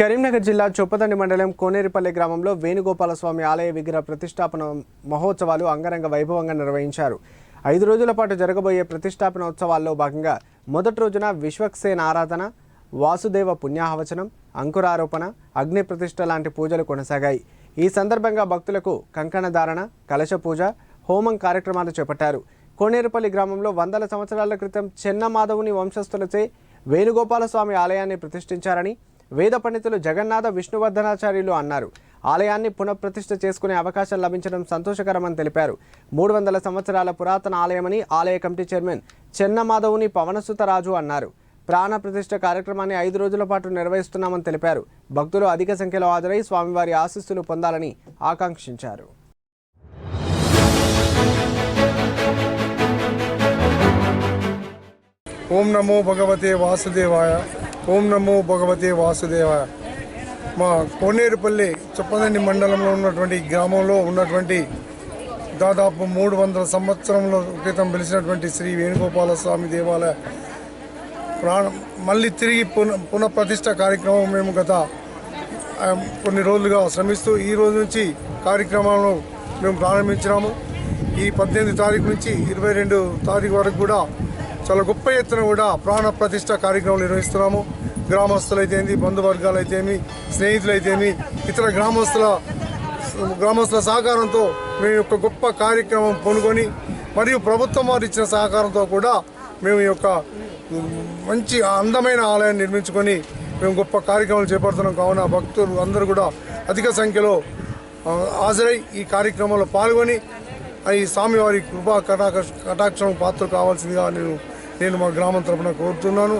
కరీంనగర్ జిల్లా చొప్పదండి మండలం కోనేరుపల్లి గ్రామంలో వేణుగోపాలస్వామి ఆలయ విగ్రహ ప్రతిష్టాపన మహోత్సవాలు అంగరంగ వైభవంగా నిర్వహించారు. ఐదు రోజుల పాటు జరగబోయే ప్రతిష్టాపన ఉత్సవాల్లో భాగంగా మొదటి రోజున విశ్వక్సేన ఆరాధన వాసుదేవ పుణ్యాహవచనం అంకురారోపణ అగ్ని ప్రతిష్ఠ లాంటి పూజలు కొనసాగాయి. ఈ సందర్భంగా భక్తులకు కంకణధారణ కలశ పూజ హోమం కార్యక్రమాలు చేపట్టారు. కోనేరుపల్లి గ్రామంలో వందల సంవత్సరాల క్రితం చెన్నమాధవుని వంశస్థులచే వేణుగోపాలస్వామి ఆలయాన్ని ప్రతిష్ఠించారని వేద పండితులు జగన్నాథ విష్ణువర్ధనాచార్యులు అన్నారు. ఆలయాన్ని పునఃప్రతిష్ఠ చేసుకునే అవకాశం లభించడం సంతోషకరమని తెలిపారు. మూడు వందల సంవత్సరాల పురాతన ఆలయమని ఆలయ కమిటీ చైర్మన్ చెన్నమాధవుని పవనసుతరాజు అన్నారు. ప్రాణ ప్రతిష్ఠ కార్యక్రమాన్ని ఐదు రోజుల పాటు నిర్వహిస్తున్నామని తెలిపారు. భక్తులు అధిక సంఖ్యలో హాజరై స్వామివారి ఆశీస్సులు పొందాలని ఆకాంక్షించారు. ఓం నమో భగవతే వాసుదేవాయ. ఓం నమో భగవతే వాసుదేవాయ. మా కోనేరుపల్లి చొప్పదండి మండలంలో ఉన్నటువంటి గ్రామంలో ఉన్నటువంటి దాదాపు మూడు వందల సంవత్సరంలో క్రితం పిలిచినటువంటి శ్రీ వేణుగోపాల స్వామి దేవాలయ ప్రాణం మళ్ళీ తిరిగి పున పునఃప్రతిష్ట కార్యక్రమం మేము గత కొన్ని రోజులుగా శ్రమిస్తూ ఈ రోజు నుంచి కార్యక్రమాలను మేము ప్రారంభించినాము. ఈ పద్దెనిమిది తారీఖు నుంచి ఇరవై రెండు తారీఖు వరకు కూడా చాలా గొప్ప ఎత్తున కూడా ప్రాణ ప్రతిష్ట కార్యక్రమం నిర్వహిస్తున్నాము. గ్రామస్తులైతేమి బంధువర్గాలైతేమి స్నేహితులైతేమి ఇతర గ్రామస్తుల గ్రామస్తుల సహకారంతో మేము యొక్క గొప్ప కార్యక్రమం పొనుకొని మరియు ప్రభుత్వం వారు ఇచ్చిన సహకారంతో కూడా మేము యొక్క మంచి అందమైన ఆలయాన్ని నిర్మించుకొని మేము గొప్ప కార్యక్రమాలు చేపడుతున్నాం. కావున భక్తులు అందరూ కూడా అధిక సంఖ్యలో హాజరై ఈ కార్యక్రమంలో పాల్గొని ఈ స్వామివారి కృపా కటాక్ష కటాక్షం పాత్ర కావాల్సిందిగా నేను నేను మా గ్రామం తరపున కోరుతున్నాను.